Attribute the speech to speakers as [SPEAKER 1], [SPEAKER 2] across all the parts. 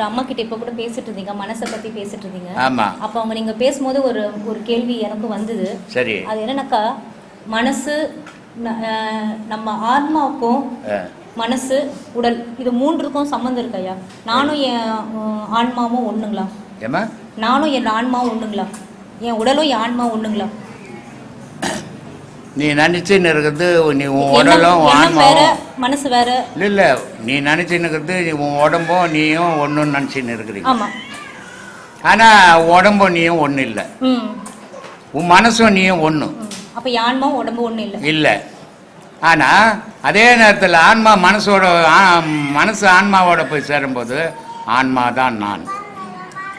[SPEAKER 1] ஒரு அம்மா கிட்ட இப்ப கூட பேசிட்டு இருந்தீங்க மனசை பத்தி பேசிட்டு இருந்தீங்க.
[SPEAKER 2] ஆமா.
[SPEAKER 1] அப்ப அவங்க நீங்க பேசும்போது ஒரு ஒரு கேள்வி எனக்கு வந்தது.
[SPEAKER 2] சரி.
[SPEAKER 1] அது என்னன்னாக்கா மனசு நம்ம ஆத்மாவுக்கும்
[SPEAKER 2] ஆ.
[SPEAKER 1] மனசு உடல் இது மூன்றுக்கும் சம்மந்தம் இருக்கையா நானும் என் ஆன்மாவும் ஒண்ணுங்களா? நானும் என் ஆன்மாவும் ஒண்ணுங்களா? என் உடலும் என் ஆன்மாவும் ஒண்ணுங்களா?
[SPEAKER 2] நீ நினைச்சுன்னு இருக்கிறது நீ உன் உடலும் ஆன்மாவும்.
[SPEAKER 1] மனசு வேற.
[SPEAKER 2] இல்லை இல்லை நீ நினைச்சுன்னு இருக்கிறது நீ உன் உடம்பும் நீயும் ஒன்றுன்னு நினச்சின்னு இருக்கிறீங்க ஆனால் உடம்பும் நீயும் ஒன்றும் இல்லை. உன் மனசும் நீயும் ஒன்று.
[SPEAKER 1] அப்ப ஆன்மாவும் உடம்பு ஒண்ணு இல்லை.
[SPEAKER 2] இல்லை. ஆனால் அதே நேரத்தில் ஆன்மா மனசோட மனசு ஆன்மாவோட போய் சேரும்போது ஆன்மா தான் நான்.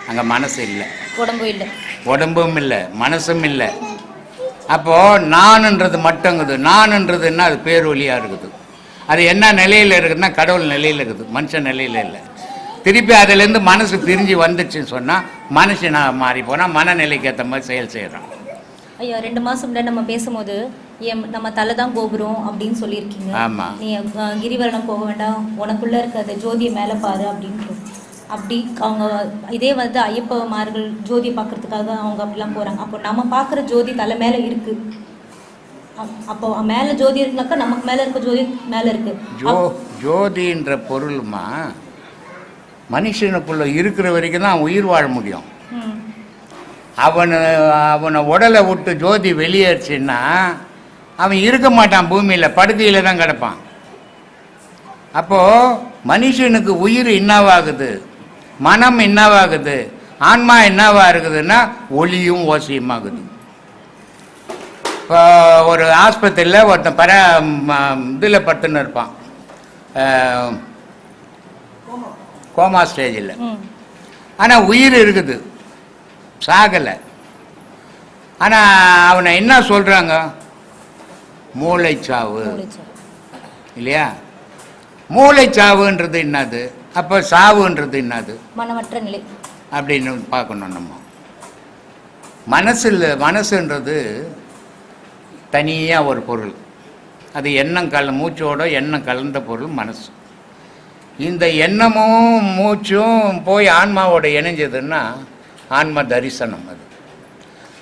[SPEAKER 2] அங்கே மனசு இல்லை.
[SPEAKER 1] உடம்பு இல்லை.
[SPEAKER 2] உடம்பும் இல்லை மனசும் இல்லை. அப்போது நானுன்றது மட்டுங்குது. நானுன்றது என்ன? அது பேரொலியாக இருக்குது. அது என்ன நிலையில் இருக்குதுன்னா கடவுள் நிலையில் இருக்குது. மனுஷன் நிலையில் இல்லை. திருப்பி அதுலேருந்து மனசு பிரிஞ்சு வந்துச்சுன்னு சொன்னால் மனுஷனாக மாறி போனால் மனநிலைக்கு ஏற்ற மாதிரி செயல் செய்கிறான்
[SPEAKER 1] ஐயா ரெண்டு மாசம் முன்னாடி நம்ம பேசும்போது என் நம்ம தலை தான் கோபுரம் அப்படின்னு சொல்லியிருக்கீங்க.
[SPEAKER 2] ஆமா.
[SPEAKER 1] நீ கிரிவலம் போக வேண்டாம். உனக்குள்ள இருக்க அந்த ஜோதியை மேலே பாரு அப்படின்னு அப்படி அவங்க இதே வந்து ஐயப்பமார்கள் ஜோதி பார்க்கறதுக்காக அவங்க அப்படிலாம் போறாங்க. அப்போ நம்ம பார்க்குற ஜோதி தலை மேலே இருக்கு. அப்- அப்போ மேலே ஜோதி இருக்குனாக்கா நமக்கு மேலே இருக்க ஜோதி மேலே இருக்கு.
[SPEAKER 2] ஜோ ஜோதின்ற பொருளுமா? மனுஷனுக்குள்ள இருக்கிற வரைக்கும் தான் உயிர் வாழ முடியும். அவனை அவனை உடலை விட்டு ஜோதி வெளியேறுச்சுன்னா அவன் இருக்க மாட்டான் பூமியில் படுக்கையில் தான் கிடப்பான். அப்போது மனுஷனுக்கு உயிர் என்னவாகுது? மனம் என்னவாகுது? ஆன்மா என்னவா இருக்குதுன்னா ஒளியும் ஓசையுமாகுது இப்போ ஒரு ஆஸ்பத்திரியில் ஒருத்தன் பர இதில் படுத்துன்னு இருப்பான். கோமா ஸ்டேஜில். ஆனால் உயிர் இருக்குது. சாகலை. ஆனால் அவனை என்ன சொல்கிறாங்க மூளைச்சாவு.
[SPEAKER 1] மூளைச்சாவு.
[SPEAKER 2] இல்லையா? மூளைச்சாவுன்றது என்னது? அப்போ சாவுன்றது என்னது?
[SPEAKER 1] மனமற்ற நிலை.
[SPEAKER 2] அப்படின்னு பார்க்கணும் நம்ம. மனசில் மனசுன்றது தனியாக ஒரு பொருள். அது எண்ணம் கல மூச்சோட எண்ணம் கலந்த பொருள் மனசு. இந்த எண்ணமும் மூச்சும் போய் ஆன்மாவோட இணைஞ்சதுன்னா ஆன்ம தரிசனம் அது.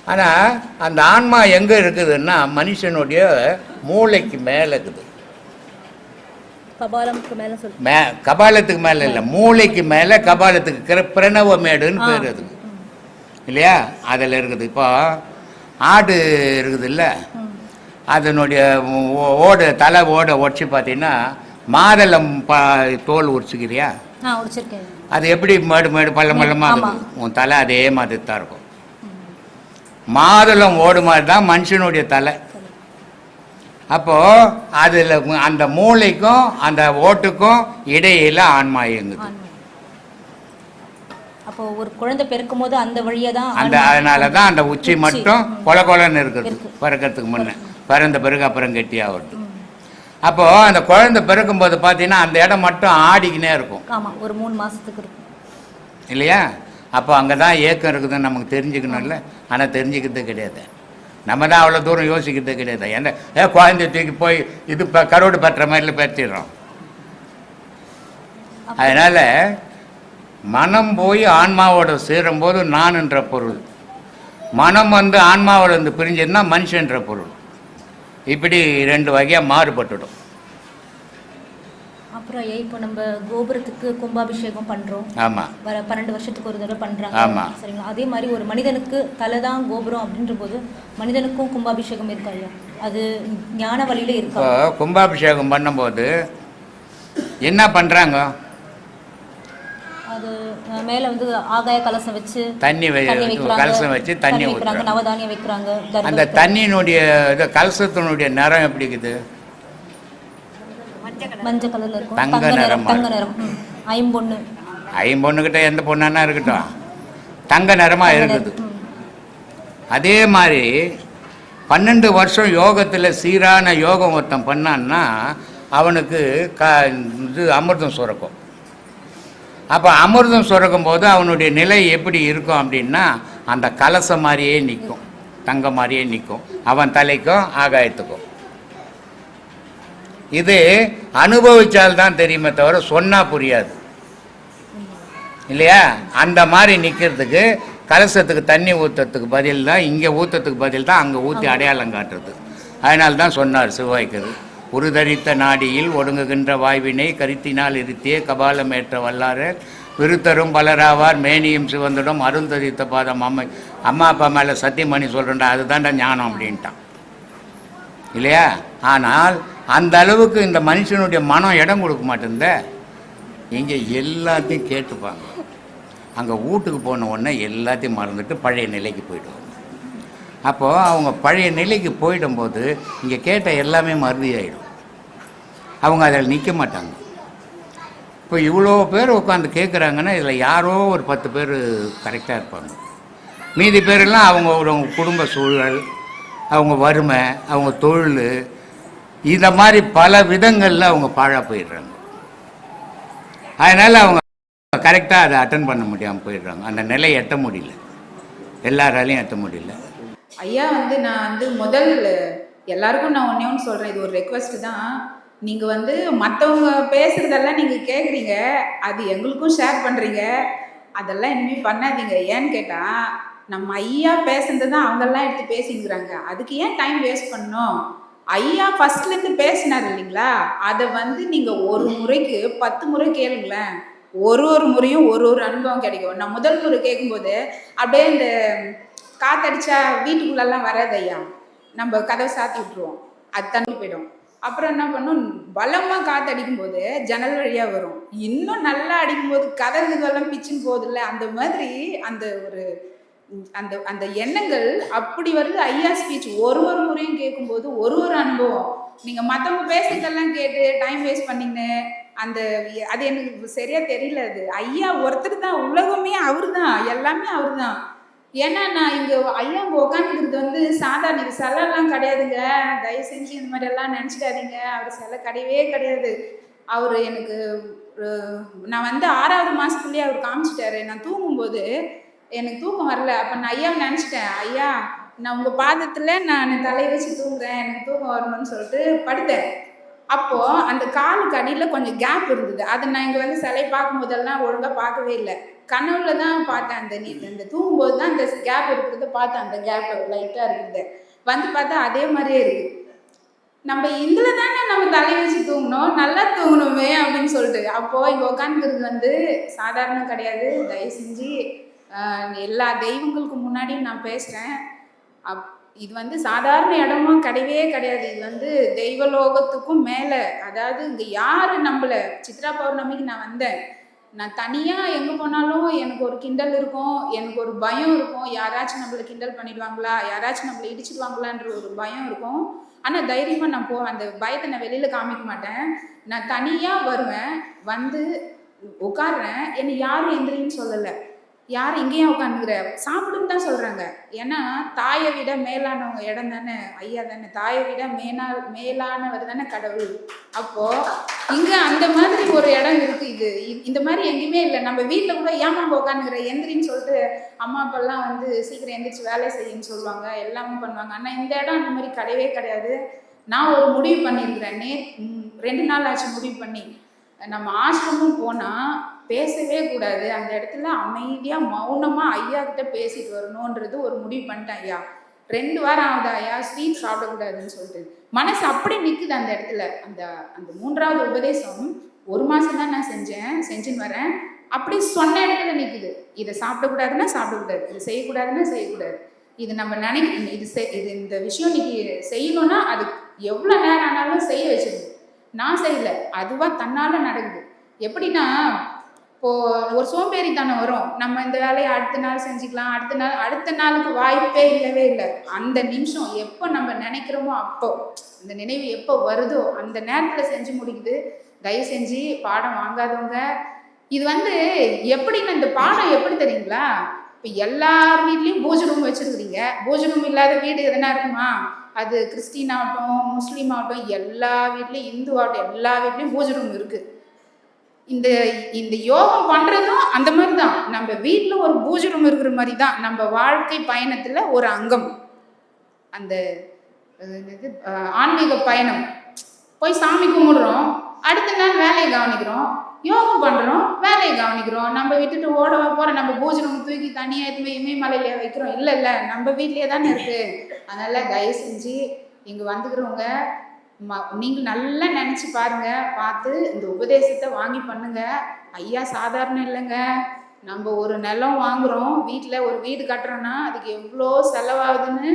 [SPEAKER 2] ஆனால் அந்த ஆன்மா எங்கே இருக்குதுன்னா மனுஷனுடைய மூளைக்கு மேலே இருக்குது.
[SPEAKER 1] கபாலமுக்கு மேலே சொல்
[SPEAKER 2] மே கபாலத்துக்கு மேலே இல்லை மூளைக்கு மேலே கபாலத்துக்கு பிரணவ மேடுன்னு பேர் அதுக்கு இல்லையா? அதில் இருக்குது. இப்போ ஆடு இருக்குது இல்லை. அதனுடைய ஓடு தலை ஓட உடச்சி பார்த்தீங்கன்னா மாதளம் பா தோல் உரிச்சுக்கிறியா? அது எப்படி மேடு மேடு பள்ளமாக
[SPEAKER 1] ஆமா.
[SPEAKER 2] இருக்குது உன் தலை அதே மாதிரி தான் இருக்கும். மாதுளம் ஓடு மாதிரி தான் மனுஷனுடைய தலை. அப்போது அதில் அந்த மூளைக்கும் அந்த ஓட்டுக்கும் இடையில ஆன்மா இயங்குது.
[SPEAKER 1] அப்போ ஒரு குழந்தை பிறக்கும் போது அந்த வழியா தான்
[SPEAKER 2] அந்த அதனால தான் அந்த உச்சி. மட்டும் கொல கொலன்னு இருக்குது.
[SPEAKER 1] இருக்கு.
[SPEAKER 2] பிறக்கிறதுக்கு முன்ன. பிறந்த பிறகு அப்புறம் கெட்டியாகிறது.
[SPEAKER 1] ம்.
[SPEAKER 2] அப்போது அந்த குழந்தை பிறக்கும்போது பார்த்தீங்கன்னா அந்த இடம் மட்டும் ஆடிக்கினே இருக்கும்.
[SPEAKER 1] ஆமா ஒரு மூணு மாசத்துக்கு இருக்கும்.
[SPEAKER 2] இல்லையா? அப்போ அங்கே தான் ஏக்கம் இருக்குதுன்னு நமக்கு தெரிஞ்சுக்கணும்ல. ஆனால் தெரிஞ்சுக்கிறது கிடையாது. நம்ம தான் அவ்வளோ தூரம் யோசிக்கிறது கிடையாது. ஏன்னா ஏ குழந்தை தூக்கி போய் இது இப்போ கரோடு பற்ற மாதிரில பற்றிடுறோம் அதனால் மனம் போய் ஆன்மாவோட சேரும்போது நான்ன்ற பொருள். மனம் வந்து ஆன்மாவோட வந்து பிரிஞ்சதுன்னா மனுஷன்ற பொருள். இப்படி ரெண்டு வகையாக மாறுபட்டுடும்.
[SPEAKER 1] அப்புறம் இப்போ நம்ம கோபுரத்துக்கு கும்பாபிஷேகம் பண்றோம்? வர பன்னெண்டு வருஷத்துக்கு ஒரு தடவை பண்றாங்க.
[SPEAKER 2] ஆமா.
[SPEAKER 1] சரிங்களா? அதே மாதிரி ஒரு மனிதனுக்கு தலை தான் கோபுரம் அப்படின்ற போது மனிதனுக்கும் கும்பாபிஷேகம் இருக்கா ஐயா? அது ஞான வழியில இருக்கா?
[SPEAKER 2] கும்பாபிஷேகம் பண்ணும்போது என்ன பண்ணுறாங்க
[SPEAKER 1] அது மேல வந்து ஆகாய கலசம் வச்சு
[SPEAKER 2] தண்ணி கலசம் வச்சு தண்ணி
[SPEAKER 1] வைக்கிறாங்க நவதானியம் வைக்கிறாங்க
[SPEAKER 2] அந்த. தண்ணியினுடைய கலசத்தினுடைய நிறம் எப்படி இருக்குது?
[SPEAKER 1] மஞ்சள் கலர்ல இருக்கும்.
[SPEAKER 2] தங்க
[SPEAKER 1] நிறம் தங்க நிறம். ஐம்பொண்ணு.
[SPEAKER 2] ஐம்பொண்ணுக்கிட்ட எந்த பொண்ணானா இருக்கட்டும். தங்க நிறமாக இருக்குது. அதே மாதிரி பன்னெண்டு வருஷம் யோகத்தில் சீரான யோகம் ஒருத்தன் பண்ணான்னா அவனுக்கு க இது அமிர்தம் சுரக்கும். அப்போ அமிர்தம் சுரக்கும் போது அவனுடைய நிலை எப்படி இருக்கும் அப்படின்னா அந்த கலசம் மாதிரியே நிற்கும். தங்க மாதிரியே நிற்கும். அவன் தலைக்கும் ஆகாயத்துக்கும். இது அனுபவிச்சால் தான் தெரியுமே தவிர சொன்னால் புரியாது. இல்லையா? அந்த மாதிரி நிற்கிறதுக்கு கலசத்துக்கு தண்ணி ஊற்றுறதுக்கு பதில் தான் இங்கே ஊற்றுறதுக்கு பதில் தான் அங்கே ஊற்றி அடையாளம் காட்டுறது. அதனால தான் சொன்னார் சிவாய்க்கரு உருதரித்த நாடியில் ஒடுங்குகின்ற வாய்வினை கருத்தினால் இருத்தியே கபாலம் ஏற்ற வல்லார விருத்தரும் பலராவார் மேனியும் சிவந்துடும் அருந்ததித்த பாதம் அம்மை. அம்மா அப்பா மேலே சத்தியமணி சொல்கிறேன்டா அதுதான்டா ஞானம் அப்படின்ட்டான். இல்லையா? ஆனால் அந்த அளவுக்கு இந்த மனுஷனுடைய மனம் இடம் கொடுக்க மாட்டேங்குதே இங்கே எல்லாத்தையும் கேட்டுப்பாங்க. அங்கே வீட்டுக்கு போன உடனே எல்லாத்தையும் மறந்துட்டு பழைய நிலைக்கு போயிடுவாங்க. அப்போது அவங்க பழைய நிலைக்கு போயிடும்போது இங்கே கேட்ட எல்லாமே மறுதியாயிடும் அவங்க அதில் நிற்க மாட்டாங்க. இப்போ இவ்வளோ பேர் உட்காந்து கேட்குறாங்கன்னா இதில் யாரோ ஒரு பத்து பேர் கரெக்டாக இருப்பாங்க. மீதி பேரெல்லாம் அவங்க குடும்ப சூழல் அவங்க வறுமை அவங்க தொழில் இந்த மாதிரி பல விதங்களில் அவங்க பாழாக போயிடுறாங்க. அதனால் அவங்க கரெக்டாக அதை அட்டன் பண்ண முடியாமல் போயிடுறாங்க. அந்த நிலையை எட்ட முடியல. எல்லாராலையும் எட்ட முடியல.
[SPEAKER 3] ஐயா வந்து நான் வந்து முதல் எல்லாருக்கும் நான் ஒன்றே ஒன்று சொல்கிறேன் இது ஒரு ரெக்வஸ்ட் தான். நீங்கள் வந்து மற்றவங்க பேசுகிறதெல்லாம் நீங்கள் கேட்குறீங்க அது எங்களுக்கும் ஷேர் பண்ணுறீங்க அதெல்லாம் இனிமேல் பண்ணாதீங்க. ஏன்னு கேட்டால் நம்ம ஐயா பேசுனது தான் அவங்கெல்லாம் எடுத்து பேசிக்கிறாங்க அதுக்கு ஏன் டைம் வேஸ்ட் பண்ணணும்? ஐயா ஃபர்ஸ்ட்லேருந்து பேசினார் இல்லைங்களா? அதை வந்து நீங்கள் ஒரு முறைக்கு பத்து முறை கேளுங்களேன். ஒரு ஒரு முறையும் ஒரு ஒரு அனுபவம் கிடைக்கும். நான் முதல் முறை கேட்கும்போது அப்படியே இந்த காத்தடிச்சா வீட்டுக்குள்ளெல்லாம் வராது ஐயா. நம்ம கதவை சாத்தி விட்டுருவோம். அது தண்ணி போயிடும். அப்புறம் என்ன பண்ணும்? பலமாக காத்தடிக்கும் போது ஜன்னல் வழியாக வரும். இன்னும் நல்லா அடிக்கும் போது இதெல்லாம் பிச்சுன்னு போகுதுல்ல? அந்த மாதிரி அந்த ஒரு அந்த அந்த எண்ணங்கள் அப்படி வருது. ஐயா ஸ்பீச் ஒரு ஒரு முறையும் கேட்கும்போது ஒரு ஒரு அனுபவம். நீங்கள் மற்றவங்க பேசுறதெல்லாம் கேட்டு டைம் வேஸ்ட் பண்ணீங்கன்னு அந்த அது எனக்கு சரியாக தெரியல அது. ஐயா ஒருத்தர் தான் உலகமே அவர் தான் எல்லாமே அவர் தான் ஏன்னா நான் இங்கே ஐயா இங்கே உட்காந்துருக்கிறது வந்து சாதாரண இது சிலைலாம் கிடையாதுங்க. தயவு செஞ்சு இந்த மாதிரி எல்லாம் நினச்சிடாதீங்க அவர் சிலை கிடையவே கிடையாது. அவர் எனக்கு நான் வந்து ஆறாவது மாதத்துலேயே அவர் காமிச்சிட்டாரு. நான் தூங்கும்போது எனக்கு தூக்கம் வரல. அப்போ நான் ஐயா நினச்சிட்டேன். ஐயா நான் உங்கள் பாதத்தில் நான் தலையை வச்சு தூங்குறேன். எனக்கு தூக்கம் வரணும்னு சொல்லிட்டு படுத்தேன். அப்போது அந்த காலுக்கு அடியில் கொஞ்சம் கேப் இருந்தது. அதை நான் இங்கே வந்து சிலை பார்க்கும் போதெல்லாம் ஒழுங்காக பார்க்கவே இல்லை. கனவுல தான் பார்த்தேன் அந்த நீ அந்த தூங்கும்போது தான் அந்த கேப் இருக்கிறத பார்த்தேன். அந்த கேப் லைட்டாக இருக்குது. வந்து பார்த்தா அதே மாதிரியே இருக்கு. நம்ம இதில் தானே நம்ம தலை வச்சு தூங்கணும். நல்லா தூங்கணுமே அப்படின்னு சொல்லிட்டு. அப்போது இங்கே உட்காந்துக்கிறது வந்து சாதாரணம் கிடையாது. தயவு செஞ்சு எல்லா தெய்வங்களுக்கு முன்னாடியும் நான் பேசுகிறேன் அப் இது வந்து சாதாரண இடமா கிடையவே கிடையாது. இது வந்து தெய்வலோகத்துக்கும் மேலே. அதாவது இங்கே யார் நம்மளை சித்ரா பௌர்ணமிக்கு நான் வந்தேன். நான் தனியாக எங்கே போனாலும் எனக்கு ஒரு கிண்டல் இருக்கும். எனக்கு ஒரு பயம் இருக்கும். யாராச்சும் நம்மளை கிண்டல் பண்ணிடுவாங்களா? யாராச்சும் நம்மளை இடிச்சிடுவாங்களான்ற ஒரு பயம் இருக்கும். ஆனால் தைரியமாக நான் போவேன் அந்த பயத்தை நான் வெளியில் காமிக்க மாட்டேன். நான் தனியாக வருவேன். வந்து உட்கார்றேன் என்னை யாரும் எந்திரின்னு சொல்லலை. யார் இங்கேயே உட்காந்துக்கிற? சாப்பிடுன்னு தான் சொல்கிறாங்க ஏன்னா தாயை விட மேலானவங்க இடம் தானே? ஐயா தானே? தாயை விட மேலா மேலானவர் தானே கடவுள்? அப்போது இங்கே அந்த மாதிரி ஒரு இடம் இருக்குது இது. இந்த மாதிரி எங்கேயுமே இல்லை. நம்ம வீட்டில் கூட ஏமா உட்காந்துக்கிற? எந்திரின்னு சொல்லிட்டு அம்மா அப்பெல்லாம் வந்து சீக்கிரம் எந்திரிச்சு வேலை செய்யுன்னு சொல்லுவாங்க. எல்லாமே பண்ணுவாங்க. ஆனால் இந்த இடம் அந்த மாதிரி கிடையவே கிடையாது. நான் ஒரு முடிவு பண்ணியிருக்கிறேன். நே ரெண்டு நாள் ஆச்சு முடிவு பண்ணி. நம்ம ஆசிரமும் போனால் பேசவே கூடாது. அந்த இடத்துல அமைதியாக மௌனமாக ஐயா கிட்ட பேசிட்டு வரணுன்றது ஒரு முடிவு பண்ணிட்டேன் ஐயா. ரெண்டு வாரம் ஆகுது ஐயா ஸ்வீட் சாப்பிடக்கூடாதுன்னு சொல்லிட்டு. மனசு அப்படி நிற்குது அந்த இடத்துல. அந்த அந்த மூன்றாவது உபதேசம் ஒரு மாதம் தான் நான் செஞ்சேன் செஞ்சுன்னு வரேன். அப்படி சொன்ன இடத்துல நிற்குது இதை சாப்பிடக்கூடாதுன்னா சாப்பிடக்கூடாது. இது செய்யக்கூடாதுன்னா செய்யக்கூடாது. இது நம்ம நினைக்க இது செய் இது இந்த விஷயம் இன்னைக்கு செய்யணும்னா அது எவ்வளோ நேரம் ஆனாலும் செய்ய வச்சிருக்கு நான் செய்யல. அதுவாக தன்னால் நடக்குது. எப்படின்னா இப்போ ஒரு சோம்பேறித்தனம் வரும். நம்ம இந்த வேலையை அடுத்த நாள் செஞ்சுக்கலாம். அடுத்த நாள் அடுத்த நாளுக்கு வாய்ப்பே இல்லவே இல்லை. அந்த நிமிஷம் எப்போ நம்ம நினைக்கிறோமோ அப்போ இந்த நினைவு எப்போ வருதோ அந்த நேரத்தில் செஞ்சு முடிக்குது. தயவு செஞ்சு பாடம் வாங்காதவங்க இது வந்து எப்படின்னு இந்த பாடம் எப்படி தெரியுங்களா? இப்போ எல்லார் வீட்லேயும் பூஜை ரூம் வச்சுருக்கிறீங்க. பூஜை ரூம் இல்லாத வீடு எதனா இருக்குமா? அது கிறிஸ்டின் ஆகட்டும் முஸ்லீம் ஆகட்டும் எல்லா வீட்லேயும் இந்து ஆகட்டும் எல்லா வீட்லேயும் பூஜை ரூம் இருக்குது இந்த இந்த யோகம் பண்ணுறதும் அந்த மாதிரி தான் நம்ம வீட்டில் ஒரு பூஜை ரூம் இருக்கிற மாதிரி தான் நம்ம வாழ்க்கை பயணத்தில் ஒரு அங்கம். அந்த இது ஆன்மீக பயணம். போய் சாமி கும்பிடுறோம். அடுத்த நாள் வேலையை கவனிக்கிறோம். யோகம் பண்ணுறோம் வேலையை கவனிக்கிறோம். நம்ம விட்டுட்டு ஓட போகிற நம்ம பூஜை ரூம் தூக்கி தனியாக எடுத்து போய் இமயமலையில வைக்கிறோம். இல்லை இல்லை. நம்ம வீட்லேயே தானே இருக்குது அதனால் தயவு செஞ்சு இங்கே வந்துக்கிறவங்க நீங்கள் நல்லா நினச்சி பாருங்க. பார்த்து இந்த உபதேசத்தை வாங்கி பண்ணுங்கள் ஐயா சாதாரணம் இல்லைங்க. நம்ம ஒரு நிலம் வாங்குகிறோம் வீட்டில் ஒரு வீடு கட்டுறோன்னா அதுக்கு எவ்வளோ செலவாகுதுன்னு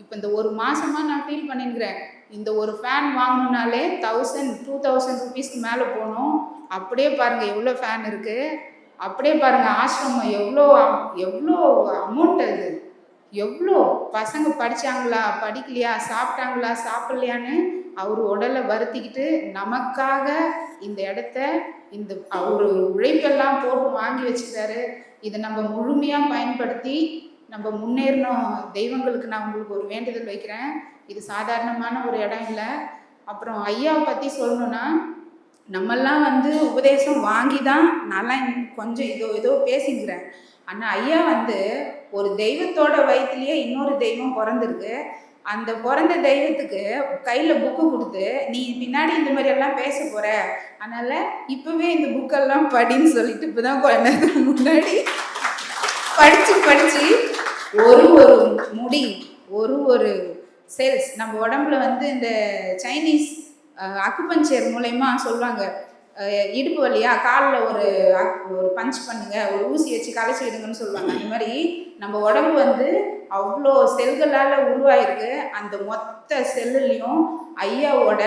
[SPEAKER 3] இப்போ இந்த ஒரு மாதமாக நான் ஃபீல் பண்ணிருக்கிறேன் இந்த ஒரு ஃபேன் வாங்கணுனாலே தௌசண்ட் டூ தௌசண்ட் ருபீஸ்க்கு மேலே போகணும். அப்படியே பாருங்கள் எவ்வளோ ஃபேன் இருக்குது அப்படியே பாருங்கள் ஆசிரமம் எவ்வளோ எவ்வளோ அமௌண்ட் அது. எவ்வளோ பசங்க படித்தாங்களா படிக்கலையா சாப்பிட்டாங்களா சாப்பிட்லையான்னு அவர் உடலை வருத்திக்கிட்டு நமக்காக இந்த இடத்த இந்த அவர் உழைப்பெல்லாம் போட்டு வாங்கி வச்சுக்கிறாரு. இதை நம்ம முழுமையாக பயன்படுத்தி நம்ம முன்னேறணும். தெய்வங்களுக்கு நான் உங்களுக்கு ஒரு வேண்டுதல் வைக்கிறேன். இது சாதாரணமான ஒரு இடம் இல்லை. அப்புறம் ஐயாவை பற்றி சொல்லணும்னா நம்மெல்லாம் வந்து உபதேசம் வாங்கி தான் நல்லா கொஞ்சம் இதோ ஏதோ பேசிக்கிறேன். ஆனால் ஐயா வந்து ஒரு தெய்வத்தோட வயிற்றுலேயே இன்னொரு தெய்வம் பிறந்திருக்கு. அந்த பிறந்த தெய்வத்துக்கு கையில் புக்கு கொடுத்து நீ பின்னாடி இந்த மாதிரி எல்லாம் பேச போகிற அதனால் இப்போவே இந்த புக்கெல்லாம் படின்னு சொல்லிட்டு இப்போ தான் குழந்தைக்கு முன்னாடி படித்து படித்து ஒரு ஒரு முடி ஒரு ஒரு செல்ஸ் நம்ம உடம்புல வந்து இந்த சைனீஸ் அக்குபஞ்சர் மூலயமா சொல்லுவாங்க. இடுப்பு வழியா காலில் ஒரு ஒரு பஞ்ச் பண்ணுங்க. ஒரு ஊசி வச்சு கலைச்சி விடுங்கன்னு சொல்லுவாங்க. அந்த மாதிரி நம்ம உடம்பு வந்து அவ்வளோ செல்களால் உருவாயிருக்கு. அந்த மொத்த செல்லுலேயும் ஐயாவோட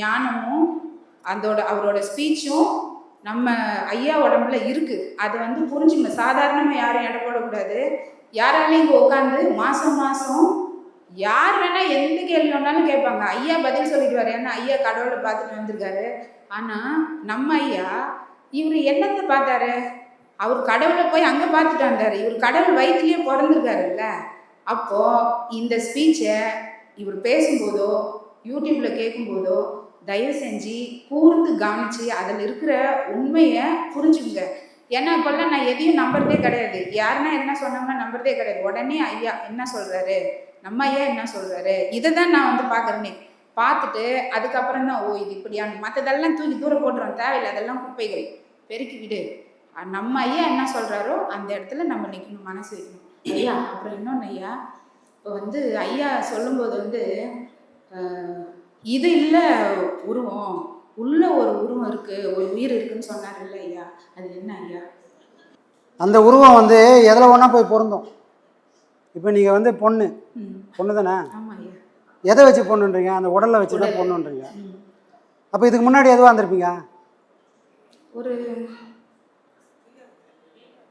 [SPEAKER 3] ஞானமும் அதோட அவரோட ஸ்பீச்சும் நம்ம ஐயா உடம்புல இருக்குது அதை வந்து புரிஞ்சுக்கணும். சாதாரணமாக யாரும் இடம் போடக்கூடாது. யாராலையும் இங்கே உட்காந்து மாதம் மாதம் யார் வேணா எந்த கேள்வி வேணாலும் கேட்பாங்க. ஐயா பதில் சொல்லிடுவார். ஏன்னா ஐயா கடவுளை பார்த்துட்டு வந்திருக்காரு. ஆனால் நம்ம ஐயா இவர் என்னத்தை பார்த்தாரு? அவர் கடவுளை போய் அங்கே பார்த்துட்டு வந்தார். இவர் கடவுள் வயிற்றுலேயே பிறந்திருக்காருல்ல. அப்போது இந்த ஸ்பீச்சை இவர் பேசும்போதோ யூடியூப்பில் கேட்கும்போதோ தயவு செஞ்சு கூர்ந்து கவனித்து அதில் இருக்கிற உண்மையை புரிஞ்சுக்குங்க. ஏன்னா இப்போல்லாம் நான் எதையும் நம்புறதே கிடையாது. யாருன்னா என்ன சொன்னாங்கன்னா நம்புறதே கிடையாது. உடனே ஐயா என்ன சொல்றாரு? நம்ம ஐயா என்ன சொல்றாரு? இதை தான் நான் வந்து பார்க்குறேனே. பார்த்துட்டு அதுக்கப்புறம் தான் ஓ இது இப்படியான மற்றதெல்லாம் தூக்கி தூரம் போட்டுறோம். தேவையில்லை. அதெல்லாம் குப்பைகள். பெருக்கி விடு. நம்ம ஐயா என்ன சொல்கிறாரோ அந்த இடத்துல நம்ம நிற்கணும் மனசு வைக்கணும். ஐயா அப்புறம் இன்னொன்று ஐயா. இப்போ வந்து ஐயா சொல்லும்போது வந்து இது இல்லை உருவம். உள்ள ஒரு உருவம் இருக்கு ஒரு உயிர் இருக்குன்னு சொன்னார் இல்லை ஐயா. அது என்ன ஐயா?
[SPEAKER 4] அந்த உருவம் வந்து எதில் ஒன்றா போய் பொருந்தும். இப்போ நீங்கள் வந்து பொண்ணு. பொண்ணு தானே எதை வச்சு பொண்ணுன்றீங்க? அந்த உடலை வச்சு தான். பொண்ணுன்றீங்க. அப்போ இதுக்கு முன்னாடி எதுவாக இருந்திருப்பீங்க?
[SPEAKER 3] ஒரு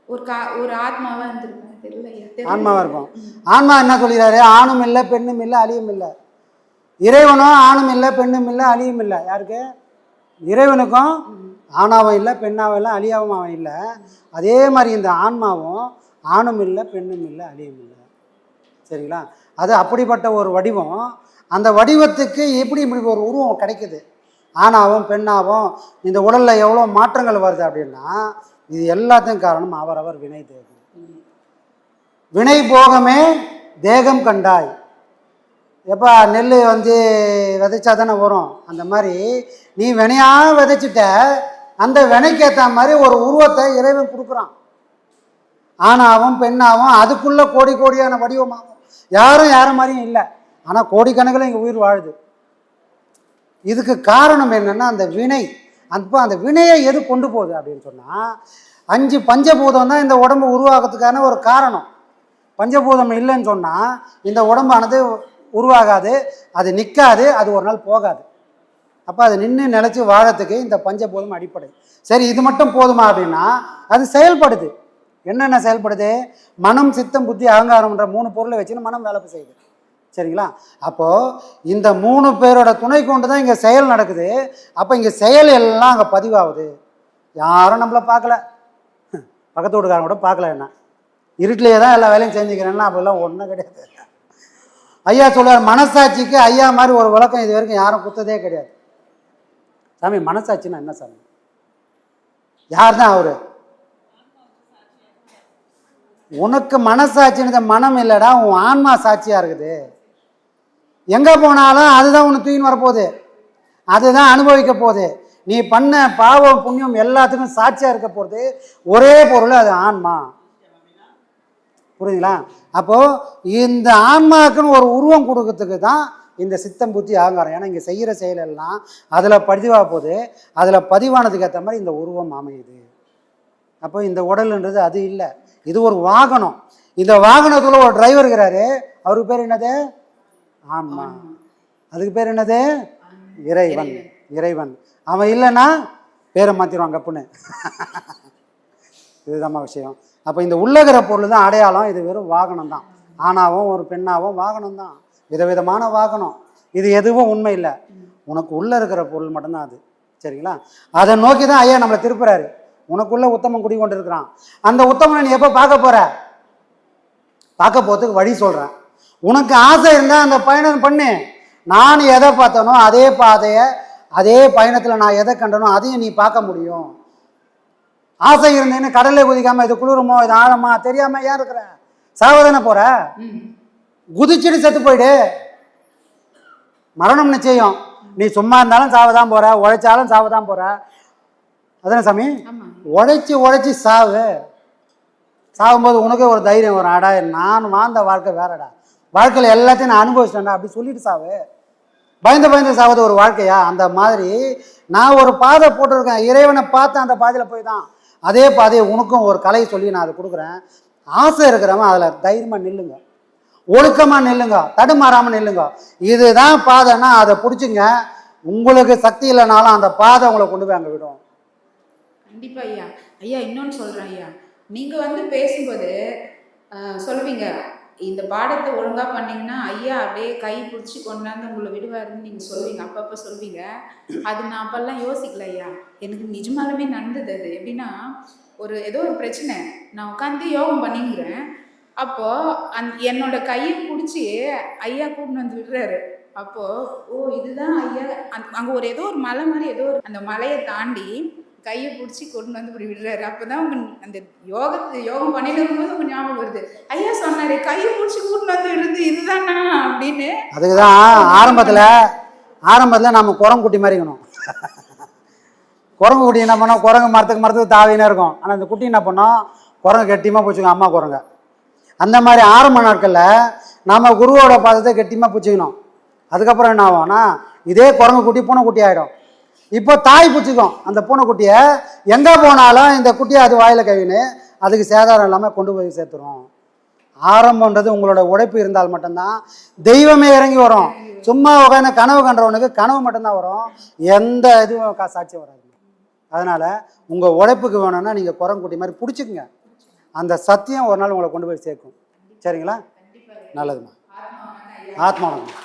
[SPEAKER 3] ஒரு கா ஒரு ஆத்மாவா இருந்திருப்பேன் தெரியல ஐயா. தெரியல.
[SPEAKER 4] ஆன்மாவா இருக்கும் ஆன்மா என்ன சொல்லிடுறாரு ஆணும் இல்லை பெண்ணும் இல்லை அழியும் இல்லை. இறைவனும் ஆணும் இல்லை பெண்ணும் இல்லை அழியும் இல்லை. யாருக்கு? இறைவனுக்கும் ஆணாவும் இல்லை பெண்ணாவும் இல்லை அழியாவும் அவன் இல்லை. அதே மாதிரி இந்த ஆன்மாவும் ஆணும் இல்லை பெண்ணும் இல்லை அழியும் இல்லை. சரிங்களா? அது அப்படிப்பட்ட ஒரு வடிவம். அந்த வடிவத்துக்கு எப்படி இப்படி ஒரு உருவம் கிடைக்குது? ஆணாவும் பெண்ணாவும் இந்த உடலில் எவ்வளோ மாற்றங்கள் வருது அப்படின்னா இது எல்லாத்தையும் காரணம் அவரவர் வினை தேகம். வினை போகமே தேகம் கண்டாய். எப்போ நெல் வந்து விதைச்சா தானே வரும்? அந்த மாதிரி நீ வினையாக விதைச்சிட்ட அந்த வினைக்கேற்ற மாதிரி ஒரு உருவத்தை இறைவன் கொடுக்குறான். ஆணாவும் பெண்ணாவும் அதுக்குள்ளே கோடி கோடியான வடிவமாகும். யாரும் யாரும் மாதிரியும் இல்லை. ஆனால் கோடிக்கணக்கில் இங்கே உயிர் வாழுது. இதுக்கு காரணம் என்னென்னா அந்த வினை. அப்போ அந்த வினையை எது கொண்டு போகுது அப்படின்னு சொன்னால் அஞ்சு பஞ்சபூதம் தான் இந்த உடம்பு உருவாகிறதுக்கான ஒரு காரணம். பஞ்சபூதம் இல்லைன்னு சொன்னால் இந்த உடம்பானது உருவாகாது அது நிற்காது அது ஒரு நாள் போகாது. அப்போ அது நின்று நிலச்சி வாழறதுக்கு இந்த பஞ்சபூதம் அடிப்படை. சரி இது மட்டும் போதுமா அப்படின்னா அது செயல்படுது. என்னென்ன செயல்படுது? மனம் சித்தம் புத்தி அகங்காரம்ன்ற மூணு பொருளை வச்சுன்னு மனம் வேலை செய்யுது. சரிங்களா? அப்போது இந்த மூணு பேரோட துணை கொண்டு தான் இங்கே செயல் நடக்குது. அப்போ இங்கே செயல் எல்லாம் அங்கே பதிவாகுது. யாரும் நம்மளை பார்க்கல. பக்கத்து வீட்டுக்காரங்க கூட பார்க்கல என்ன? இருட்டிலேயே தான் எல்லா வேலையும் செஞ்சுக்கிறேன்னா அப்படிலாம் ஒன்றும் கிடையாது. ஐயா சொல்லுவார் மனசாட்சிக்கு ஐயா மாதிரி ஒரு விளக்கம் இது வரைக்கும் யாரும் குத்ததே கிடையாது. சாமி மனசாட்சின்னா என்ன சாமி? யார் தான் அவர்? உனக்கு மனசாட்சின்னு மனம் இல்லைடா உன் ஆன்மா சாட்சியாக இருக்குது. எங்கே போனாலும் அதுதான் உன்னை தூக்கின்னு வரப்போகுது. அதுதான் அனுபவிக்க போகுது. நீ பண்ண பாவம் புண்ணியம் எல்லாத்துக்கும் சாட்சியாக இருக்க போகிறது ஒரே பொருள் அது ஆன்மா. புரியுதுங்களா? அப்போது இந்த ஆன்மாக்குன்னு ஒரு உருவம் கொடுக்கறதுக்கு தான் இந்த சித்தம் புத்தி அகங்காரம். ஏன்னா இங்கே செய்கிற செயலெல்லாம் அதில் பதிவாக போகுது அதில் பதிவானதுக்கு ஏற்ற மாதிரி இந்த உருவம் அமையுது. அப்போ இந்த உடல்ன்றது அது இல்லை. இது ஒரு வாகனம். இந்த வாகனத்துல ஒரு டிரைவர் இருக்கிறாரு. அவருக்கு பேர் என்னது? ஆமா. அதுக்கு பேர் என்னது? இறைவன். இறைவன். அவன் இல்லைன்னா பேரை மாற்றிடுவாங்க கப்புன்னு இதுதாம்மா விஷயம். அப்போ இந்த உள்ளகிற பொருள் தான் அடையாளம். இது வெறும் வாகனம் தான். ஆணாவும் ஒரு பெண்ணாவும் வாகனம் தான். விதவிதமான வாகனம். இது எதுவும் உண்மை இல்லை. உனக்கு உள்ளே இருக்கிற பொருள் மட்டும்தான் அது. சரிங்களா? அதை நோக்கி தான் ஐயா நம்மளை திருப்புறாரு. உனக்குள்ளே உத்தமம் குடி கொண்டு இருக்கிறான் அந்த உத்தமனை நீ எப்போ பார்க்க போகிற பார்க்க போகிறதுக்கு வழி சொல்கிறேன் உனக்கு ஆசை இருந்தால் அந்த பயணம் பண்ணு. நான் எதை பார்த்தனோ அதே பாதையை அதே பயணத்தில் நான் எதை கண்டனோ அதையும் நீ பார்க்க முடியும். ஆசை இருந்தேன்னு கடலை குதிக்காமல் இது குளிருமோ இது ஆழமா தெரியாமல் ஏன் இருக்கிற? சாவதானே
[SPEAKER 3] போகிற
[SPEAKER 4] குதிச்சுட்டு செத்து போயிடு. மரணம் நிச்சயம். நீ சும்மா இருந்தாலும் சாவதான் போற உழைச்சாலும் சாவதான் போற. அதானே சாமி? உழைச்சி உழைச்சி சாவு. சாகும்போது உனக்கே ஒரு தைரியம் வரும். அடா நான் வாழ்ந்த வாழ்க்கை வேறடா. வாழ்க்கையில் எல்லாத்தையும் நான் அனுபவிச்சிட்டேன்டா அப்படி சொல்லிட்டு சாவு. பயந்து பயந்து சாவது ஒரு வாழ்க்கையா? அந்த மாதிரி நான் ஒரு பாதை போட்டிருக்கேன். இறைவனை பார்த்து அந்த பாதையில் போய் தான். அதே பாதையை உனக்கும் ஒரு கலை சொல்லி நான் அதை கொடுக்குறேன். ஆசை இருக்கிறவன் அதில் தைரியமாக நில்லுங்க. ஒழுக்கமாக நில்லுங்க தடுமாறாமல் நில்லுங்க. இதுதான் பாதைன்னா அதை பிடிச்சிங்க. உங்களுக்கு சக்தி இல்லைனாலும் அந்த பாதை உங்களை கொண்டு போய் அங்கே விடும்.
[SPEAKER 3] கண்டிப்பா ஐயா. ஐயா இன்னொன்னு சொல்றேன் ஐயா. நீங்க வந்து பேசும்போது சொல்லுவீங்க. இந்த பாடத்தை ஒழுங்கா பண்ணீங்கன்னா ஐயா அப்படியே கை பிடிச்சி கொண்டாந்து உங்களை விடுவாருன்னு நீங்க சொல்லுவீங்க. அப்பப்ப சொல்லுவீங்க. அது நான் அப்பெல்லாம் யோசிக்கல ஐயா. எனக்கு நிஜமாலுமே நடந்தது அது. எப்படின்னா ஒரு ஏதோ ஒரு பிரச்சனை. நான் உட்காந்து யோகம் பண்ணிக்கிறேன். அப்போ அந் என்னோட கையை பிடிச்சி ஐயா கூட்டின்னு வந்து விடுறாரு. அப்போ ஓ இதுதான் ஐயா. அந் அங்கே ஒரு ஏதோ ஒரு மலை மாதிரி ஏதோ ஒரு அந்த மலையை தாண்டி கையை பிடிச்சி கொண்டு வந்து இப்படி விடுறாரு. அப்பதான் உங்க அந்த யோகத்து யோகம் பண்ணிட்டு இருக்கும்போது உங்க ஞாபகம் வருது. ஐயா சொன்னாரு கையை பிடிச்சி கூட்டின்னு வந்து விடுறது இதுதானா? அப்படின்னு.
[SPEAKER 4] அதுக்கு தான் ஆரம்பத்தில் ஆரம்பத்தில் நம்ம குரங்கு குட்டி மாதிரி இருக்கணும். குரங்கு குட்டி என்ன பண்ணோம்? குரங்கு மரத்துக்கு மரத்துக்கு தாவினே இருக்கும். ஆனால் அந்த குட்டி என்ன பண்ணோம்? குரங்கு கெட்டியமாக போச்சுக்கோங்க அம்மா குரங்க. அந்த மாதிரி ஆரம்ப நாட்களில் நாம் குருவோட பாதத்தை கெட்டியமாக பிடிச்சிக்கணும் அதுக்கப்புறம் என்ன ஆகும்னா இதே குரங்கு குட்டி பூனை குட்டி ஆகிடும் இப்போ தாய் பிடிச்சிக்கும் அந்த பூனைக்குட்டியை எங்கே போனாலும் இந்த குட்டியை அது வாயில் கவின்னு அதுக்கு சேதாரம் இல்லாமல் கொண்டு போய் சேர்த்துரும். ஆரம்பன்றது உங்களோட உழைப்பு இருந்தால் மட்டும்தான் தெய்வமே இறங்கி வரும். சும்மா உட்காந்து கனவு கண்டவனுக்கு கனவு மட்டும்தான் வரும். எந்த இதுவும் கா- சாட்சியம் வராது. அதனால் உங்கள் உழைப்புக்கு வேணும்னா நீங்கள் குரங்குட்டி மாதிரி பிடிச்சிக்குங்க. அந்த சத்தியம் ஒரு நாள் உங்களை கொண்டு போய் சேர்க்கும். சரிங்களா? நல்லதும்மா. ஆத்மா வணக்கம்